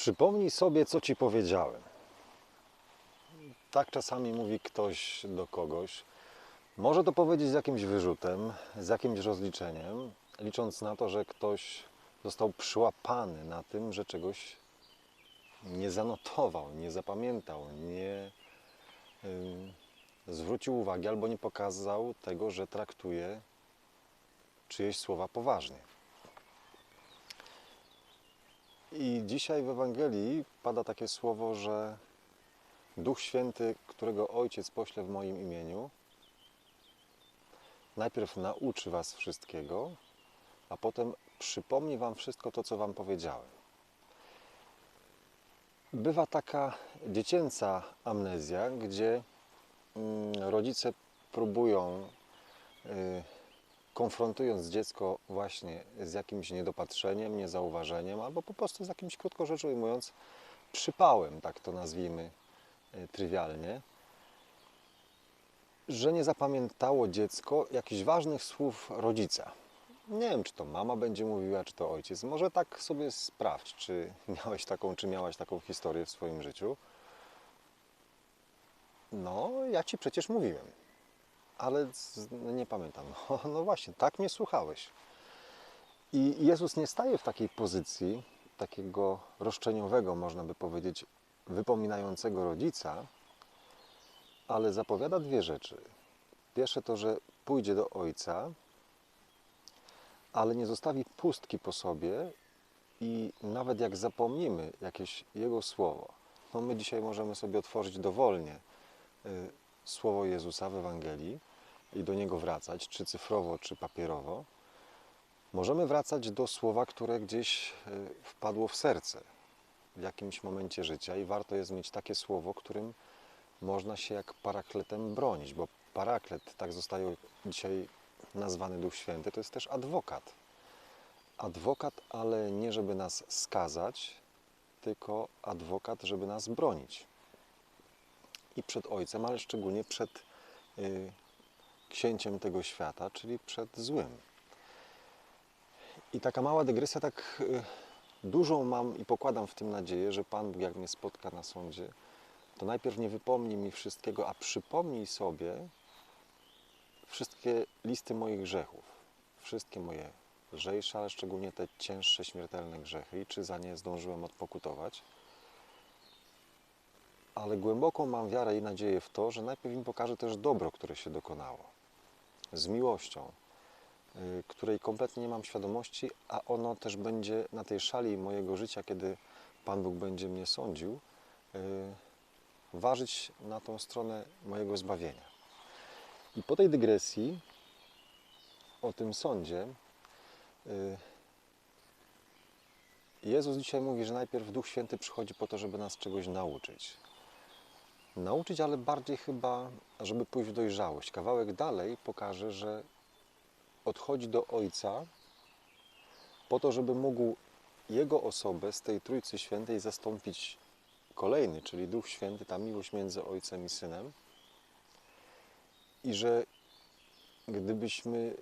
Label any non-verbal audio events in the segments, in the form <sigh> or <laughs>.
Przypomnij sobie, co ci powiedziałem. Tak czasami mówi ktoś do kogoś. Może to powiedzieć z jakimś wyrzutem, z jakimś rozliczeniem, licząc na to, że ktoś został przyłapany na tym, że czegoś nie zanotował, nie zapamiętał, nie ym, zwrócił uwagi albo nie pokazał tego, że traktuje czyjeś słowa poważnie. I dzisiaj w Ewangelii pada takie słowo, że Duch Święty, którego Ojciec pośle w moim imieniu, najpierw nauczy Was wszystkiego, a potem przypomni Wam wszystko to, co Wam powiedziałem. Bywa taka dziecięca amnezja, gdzie mm, rodzice próbują, y, konfrontując dziecko właśnie z jakimś niedopatrzeniem, niezauważeniem, albo po prostu z jakimś, krótko rzecz ujmując, przypałem, tak to nazwijmy y, trywialnie, że nie zapamiętało dziecko jakichś ważnych słów rodzica. Nie wiem, czy to mama będzie mówiła, czy to ojciec. Może tak sobie sprawdź, czy <laughs> miałeś taką, czy miałaś taką historię w swoim życiu. No, ja ci przecież mówiłem, ale no nie pamiętam. <laughs> No, no właśnie, tak mnie słuchałeś. I Jezus nie staje w takiej pozycji takiego roszczeniowego, można by powiedzieć, wypominającego rodzica, ale zapowiada dwie rzeczy. Pierwsze to, że pójdzie do ojca, ale nie zostawi pustki po sobie i nawet jak zapomnimy jakieś jego słowo, no my dzisiaj możemy sobie otworzyć dowolnie y, słowo Jezusa w Ewangelii i do niego wracać, czy cyfrowo, czy papierowo. Możemy wracać do słowa, które gdzieś y, wpadło w serce w jakimś momencie życia i warto jest mieć takie słowo, którym można się jak parakletem bronić, bo paraklet, tak zostaje dzisiaj nazwany Duch Święty, to jest też adwokat. Adwokat, ale nie żeby nas skazać, tylko adwokat, żeby nas bronić. I przed Ojcem, ale szczególnie przed y, księciem tego świata, czyli przed złym. I taka mała dygresja, tak y, dużą mam i pokładam w tym nadzieję, że Pan Bóg, jak mnie spotka na sądzie, to najpierw nie wypomni mi wszystkiego, a przypomnij sobie wszystkie listy moich grzechów. Wszystkie moje lżejsze, ale szczególnie te cięższe, śmiertelne grzechy i czy za nie zdążyłem odpokutować. Ale głęboką mam wiarę i nadzieję w to, że najpierw im pokażę też dobro, które się dokonało. Z miłością, y, której kompletnie nie mam świadomości, a ono też będzie na tej szali mojego życia, kiedy Pan Bóg będzie mnie sądził, y, ważyć na tą stronę mojego zbawienia. I po tej dygresji o tym sądzie, y, Jezus dzisiaj mówi, że najpierw Duch Święty przychodzi po to, żeby nas czegoś nauczyć. Nauczyć, ale bardziej chyba, żeby pójść w dojrzałość. Kawałek dalej pokaże, że odchodzi do Ojca po to, żeby mógł Jego osobę z tej Trójcy Świętej zastąpić kolejny, czyli Duch Święty, ta miłość między Ojcem i Synem. I że gdybyśmy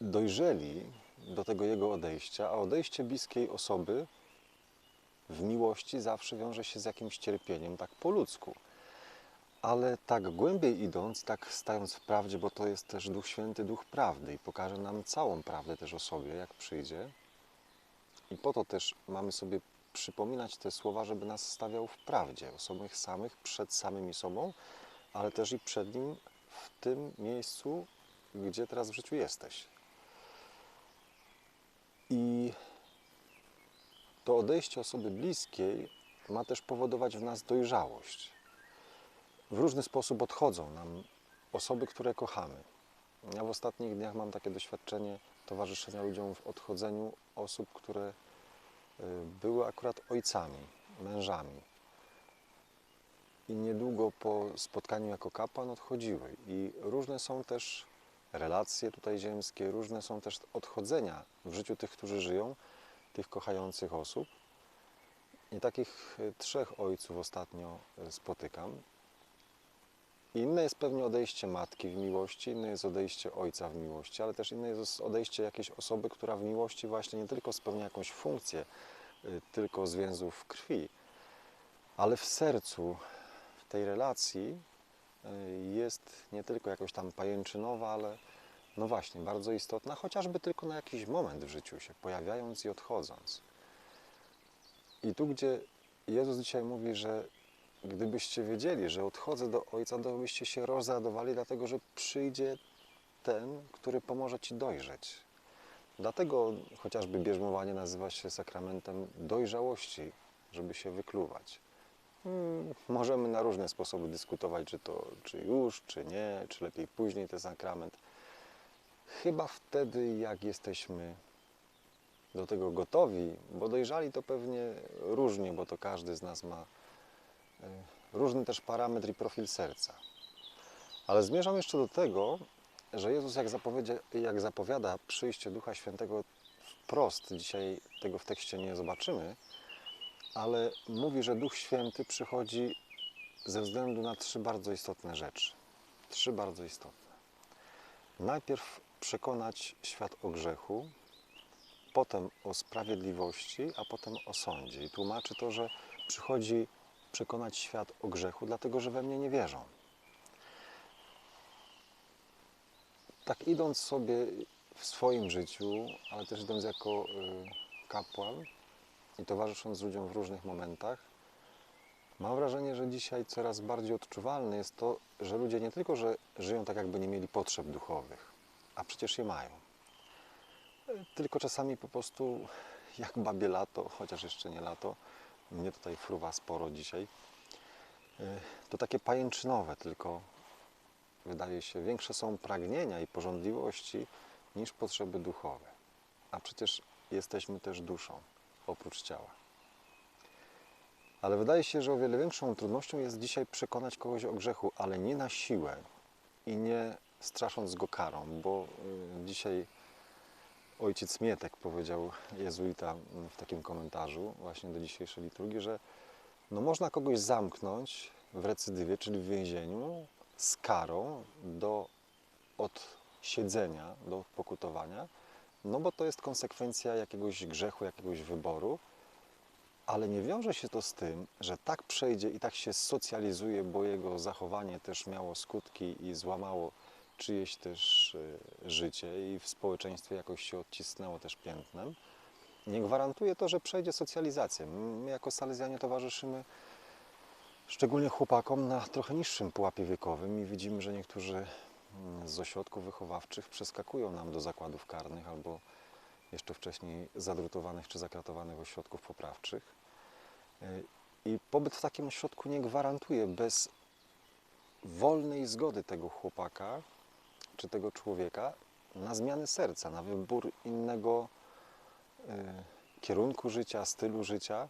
dojrzeli do tego Jego odejścia, a odejście bliskiej osoby w miłości zawsze wiąże się z jakimś cierpieniem, tak po ludzku. Ale tak głębiej idąc, tak stając w prawdzie, bo to jest też Duch Święty, Duch Prawdy i pokaże nam całą prawdę też o sobie, jak przyjdzie. I po to też mamy sobie przypominać te słowa, żeby nas stawiał w prawdzie, o samych samych, przed samymi sobą, ale też i przed Nim w tym miejscu, gdzie teraz w życiu jesteś. I to odejście osoby bliskiej ma też powodować w nas dojrzałość. W różny sposób odchodzą nam osoby, które kochamy. Ja w ostatnich dniach mam takie doświadczenie towarzyszenia ludziom w odchodzeniu osób, które y, były akurat ojcami, mężami. I niedługo po spotkaniu jako kapłan odchodziły. I różne są też relacje tutaj ziemskie, różne są też odchodzenia w życiu tych, którzy żyją, tych kochających osób. I takich y, trzech ojców ostatnio y, spotykam. Inne jest pewnie odejście matki w miłości, inne jest odejście ojca w miłości, ale też inne jest odejście jakiejś osoby, która w miłości właśnie nie tylko spełnia jakąś funkcję, y, tylko z więzów krwi, ale w sercu, w tej relacji y, jest nie tylko jakoś tam pajęczynowa, ale no właśnie, bardzo istotna, chociażby tylko na jakiś moment w życiu się pojawiając i odchodząc. I tu, gdzie Jezus dzisiaj mówi, że gdybyście wiedzieli, że odchodzę do Ojca, to byście się rozradowali, dlatego że przyjdzie ten, który pomoże Ci dojrzeć. Dlatego chociażby bierzmowanie nazywa się sakramentem dojrzałości, żeby się wykluwać. Hmm, Możemy na różne sposoby dyskutować, czy to czy już, czy nie, czy lepiej później ten sakrament. Chyba wtedy, jak jesteśmy do tego gotowi, bo dojrzali to pewnie różnie, bo to każdy z nas ma różny też parametr i profil serca. Ale zmierzam jeszcze do tego, że Jezus jak, jak zapowiada przyjście Ducha Świętego wprost, dzisiaj tego w tekście nie zobaczymy, ale mówi, że Duch Święty przychodzi ze względu na trzy bardzo istotne rzeczy. Trzy bardzo istotne. Najpierw przekonać świat o grzechu, potem o sprawiedliwości, a potem o sądzie. I tłumaczy to, że przychodzi przekonać świat o grzechu, dlatego że we mnie nie wierzą. Tak idąc sobie w swoim życiu, ale też idąc jako y, kapłan i towarzysząc ludziom w różnych momentach, mam wrażenie, że dzisiaj coraz bardziej odczuwalne jest to, że ludzie nie tylko, że żyją tak, jakby nie mieli potrzeb duchowych, a przecież je mają. Tylko czasami po prostu jak babie lato, chociaż jeszcze nie lato, mnie tutaj fruwa sporo dzisiaj, y, to takie pajęczynowe tylko wydaje się, większe są pragnienia i porządliwości niż potrzeby duchowe. A przecież jesteśmy też duszą, oprócz ciała. Ale wydaje się, że o wiele większą trudnością jest dzisiaj przekonać kogoś o grzechu, ale nie na siłę i nie strasząc go karą, bo y, dzisiaj ojciec Mietek powiedział, jezuita w takim komentarzu właśnie do dzisiejszej liturgii, że no można kogoś zamknąć w recydywie, czyli w więzieniu, z karą do odsiedzenia, do odpokutowania, no bo to jest konsekwencja jakiegoś grzechu, jakiegoś wyboru, ale nie wiąże się to z tym, że tak przejdzie i tak się socjalizuje, bo jego zachowanie też miało skutki i złamało czyjeś też y, życie i w społeczeństwie jakoś się odcisnęło też piętnem. Nie gwarantuje to, że przejdzie socjalizację. My jako salezjanie towarzyszymy szczególnie chłopakom na trochę niższym pułapie wiekowym i widzimy, że niektórzy z ośrodków wychowawczych przeskakują nam do zakładów karnych albo jeszcze wcześniej zadrutowanych czy zakratowanych ośrodków poprawczych. Y, I pobyt w takim ośrodku nie gwarantuje bez wolnej zgody tego chłopaka czy tego człowieka na zmianę serca, na wybór innego y, kierunku życia, stylu życia,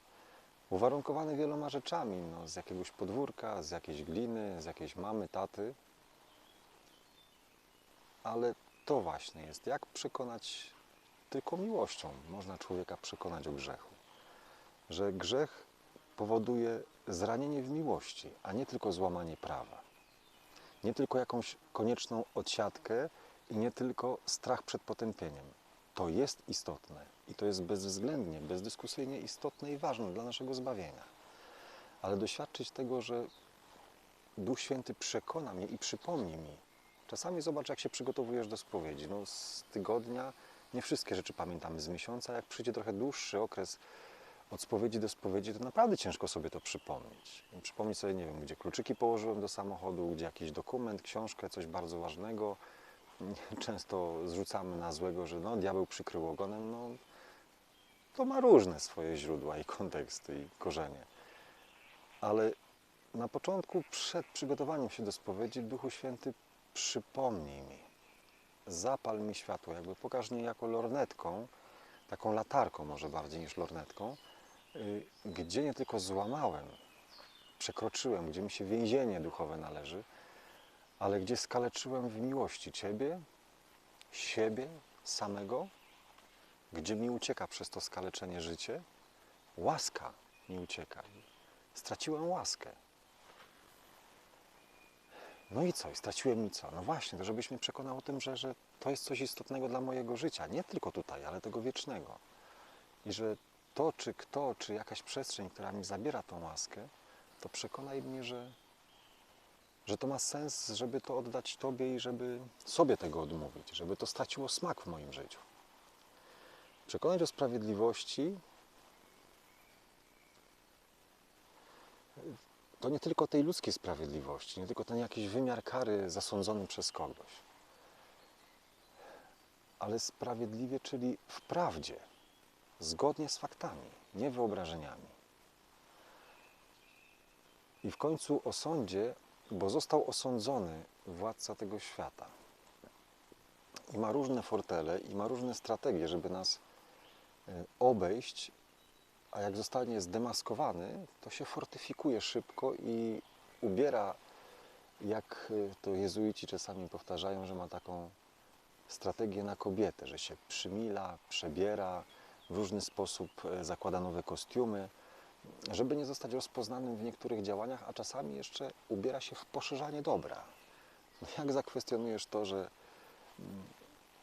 uwarunkowany wieloma rzeczami, no, z jakiegoś podwórka, z jakiejś gliny, z jakiejś mamy, taty. Ale to właśnie jest, jak przekonać tylko miłością można człowieka przekonać o grzechu. Że grzech powoduje zranienie w miłości, a nie tylko złamanie prawa. Nie tylko jakąś konieczną odsiadkę i nie tylko strach przed potępieniem. To jest istotne i to jest bezwzględnie, bezdyskusyjnie istotne i ważne dla naszego zbawienia. Ale doświadczyć tego, że Duch Święty przekona mnie i przypomni mi. Czasami zobacz, jak się przygotowujesz do spowiedzi. No, z tygodnia nie wszystkie rzeczy pamiętamy z miesiąca. Jak przyjdzie trochę dłuższy okres od spowiedzi do spowiedzi, to naprawdę ciężko sobie to przypomnieć. Przypomnieć sobie, nie wiem, gdzie kluczyki położyłem do samochodu, gdzie jakiś dokument, książkę, coś bardzo ważnego. <laughs> Często zrzucamy na złego, że no, diabeł przykrył ogonem. No, to ma różne swoje źródła i konteksty i korzenie. Ale na początku, przed przygotowaniem się do spowiedzi, Duchu Święty przypomnij mi, zapal mi światło, jakby pokaż mi jako lornetką, taką latarką może bardziej niż lornetką, gdzie nie tylko złamałem, przekroczyłem, gdzie mi się więzienie duchowe należy, ale gdzie skaleczyłem w miłości Ciebie, siebie, samego, gdzie mi ucieka przez to skaleczenie życie, łaska mi ucieka. Straciłem łaskę. No i co? I straciłem mi co? No właśnie, to żebyś mnie przekonał o tym, że, że to jest coś istotnego dla mojego życia. Nie tylko tutaj, ale tego wiecznego. I że to, czy kto, czy jakaś przestrzeń, która mi zabiera tą łaskę, to przekonaj mnie, że, że to ma sens, żeby to oddać Tobie i żeby sobie tego odmówić, żeby to straciło smak w moim życiu. Przekonać do sprawiedliwości to nie tylko tej ludzkiej sprawiedliwości, nie tylko ten jakiś wymiar kary zasądzony przez kogoś, ale sprawiedliwie, czyli w prawdzie, zgodnie z faktami, nie wyobrażeniami. I w końcu o sądzie, bo został osądzony władca tego świata. I ma różne fortele, i ma różne strategie, żeby nas e, obejść, a jak zostanie zdemaskowany, to się fortyfikuje szybko i ubiera, jak e, to jezuici czasami powtarzają, że ma taką strategię na kobietę, że się przymila, przebiera, w różny sposób e, zakłada nowe kostiumy, żeby nie zostać rozpoznanym w niektórych działaniach, a czasami jeszcze ubiera się w poszerzanie dobra. No Jak zakwestionujesz to, że mm,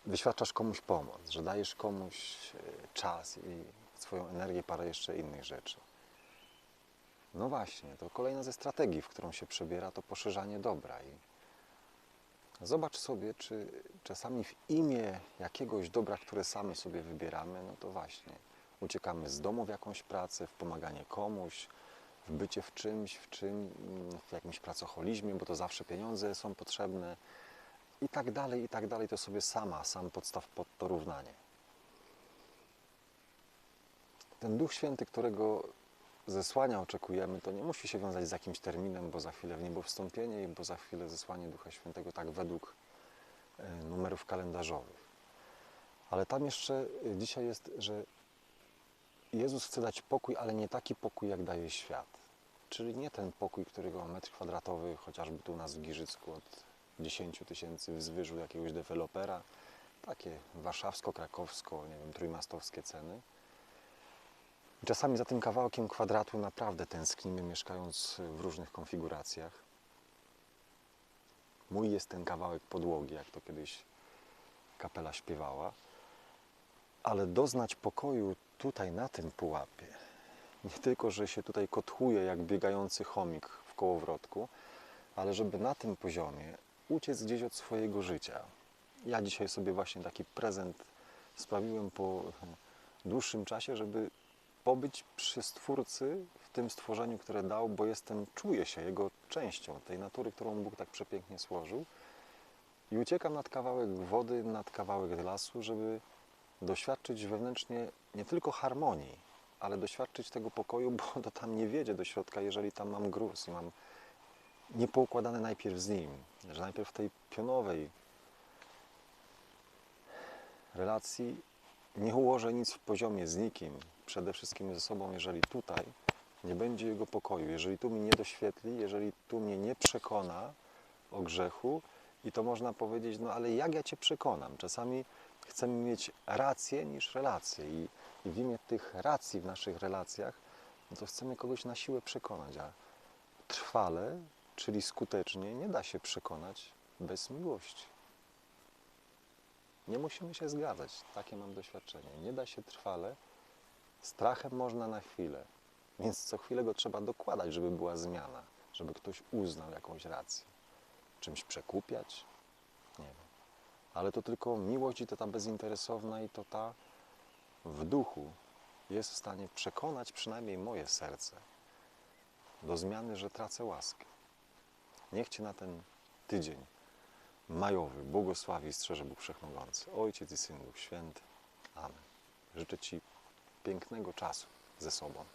wyświadczasz komuś pomoc, że dajesz komuś e, czas i swoją energię, parę jeszcze innych rzeczy. No właśnie, to kolejna ze strategii, w którą się przebiera, to poszerzanie dobra. I zobacz sobie, czy czasami w imię jakiegoś dobra, które sami sobie wybieramy, no to właśnie uciekamy z domu w jakąś pracę, w pomaganie komuś, w bycie w czymś, w czym, w jakimś pracocholizmie, bo to zawsze pieniądze są potrzebne i tak dalej, i tak dalej. To sobie sama, sam podstaw pod to równanie. Ten Duch Święty, którego zesłania oczekujemy, to nie musi się wiązać z jakimś terminem, bo za chwilę w niebo wstąpienie, bo za chwilę zesłanie Ducha Świętego, tak według e, numerów kalendarzowych. Ale tam jeszcze e, dzisiaj jest, że Jezus chce dać pokój, ale nie taki pokój, jak daje świat. Czyli nie ten pokój, którego metr kwadratowy, chociażby tu u nas w Giżycku od 10 tysięcy wzwyżu jakiegoś dewelopera, takie warszawsko-krakowsko, nie wiem, trójmastowskie ceny. I czasami za tym kawałkiem kwadratu naprawdę tęsknimy, mieszkając w różnych konfiguracjach. Mój jest ten kawałek podłogi, jak to kiedyś kapela śpiewała. Ale doznać pokoju tutaj na tym pułapie, nie tylko, że się tutaj kotłuje jak biegający chomik w kołowrotku, ale żeby na tym poziomie uciec gdzieś od swojego życia. Ja dzisiaj sobie właśnie taki prezent sprawiłem po dłuższym czasie, żeby pobyć przy Stwórcy w tym stworzeniu, które dał, bo jestem, czuję się Jego częścią, tej natury, którą Bóg tak przepięknie złożył. I uciekam nad kawałek wody, nad kawałek lasu, żeby doświadczyć wewnętrznie nie tylko harmonii, ale doświadczyć tego pokoju, bo to tam nie wiedzie do środka, jeżeli tam mam gruz i mam niepoukładane najpierw z nim, że najpierw w tej pionowej relacji nie ułożę nic w poziomie z nikim, przede wszystkim ze sobą, jeżeli tutaj nie będzie Jego pokoju, jeżeli tu mnie nie doświetli, jeżeli tu mnie nie przekona o grzechu i to można powiedzieć, no ale jak ja Cię przekonam? Czasami chcemy mieć rację niż relacje i, i w imię tych racji w naszych relacjach, no to chcemy kogoś na siłę przekonać, a trwale, czyli skutecznie nie da się przekonać bez miłości. Nie musimy się zgadzać, takie mam doświadczenie. Nie da się trwale, strachem można na chwilę, więc co chwilę go trzeba dokładać, żeby była zmiana, żeby ktoś uznał jakąś rację. Czymś przekupiać? Nie wiem. Ale to tylko miłość i to ta bezinteresowna i to ta w duchu jest w stanie przekonać przynajmniej moje serce do zmiany, że tracę łaskę. Niech Cię na ten tydzień majowy błogosławi i strzeże Bóg Wszechmogący, Ojciec i Syn Duch Święty. Amen. Życzę Ci pięknego czasu ze sobą.